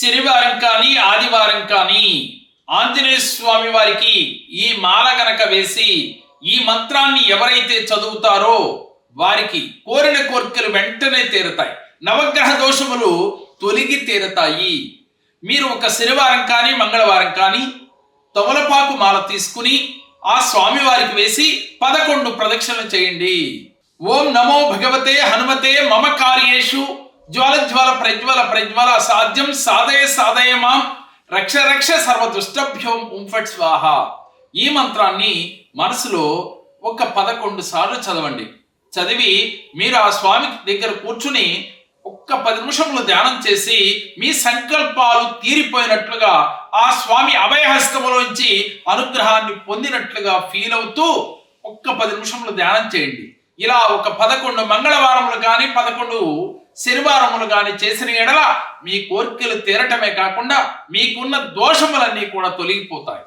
శనివారం కానీ ఆదివారం కానీ ఆంజనేయ స్వామి వారికి ఈ మాల గనక వేసి ఈ మంత్రాన్ని ఎవరైతే చదువుతారో వారికి కోరిన కోరికలు వెంటనే తీరతాయి. నవగ్రహ దోషములు తొలగి తీరతాయి. మీరు ఒక శనివారం కానీ మంగళవారం కానీ తమలపాకు మాల తీసుకుని ఆ స్వామివారికి వేసి పదకొండు ప్రదక్షిణలు చేయండి. ఓం నమో భగవతే హనుమతే మమ కార్యేషు జ్వాల జ్వాల ప్రజ్వల ప్రజ్వల సాధ్యం సాధయ సాధయ మాం. రక్ష రక్ష సర్వ దుష్టభ్యం ఉంఫట్ స్వాహ. ఈ మంత్రాన్ని మనసులో ఒక పదకొండు సార్లు చదవండి. చదివి మీరు ఆ స్వామి దగ్గర కూర్చుని ఒక్క పది నిమిషములు ధ్యానం చేసి మీ సంకల్పాలు తీరిపోయినట్లుగా ఆ స్వామి అభయహస్తములోంచి అనుగ్రహాన్ని పొందినట్లుగా ఫీల్ అవుతూ ఒక్క పది నిమిషములు ధ్యానం చేయండి. ఇలా ఒక పదకొండు మంగళవారములు కానీ పదకొండు శనివారములు కానీ చేసిన ఎడల మీ కోరికలు తీరటమే కాకుండా మీకున్న దోషములన్నీ కూడా తొలగిపోతాయి.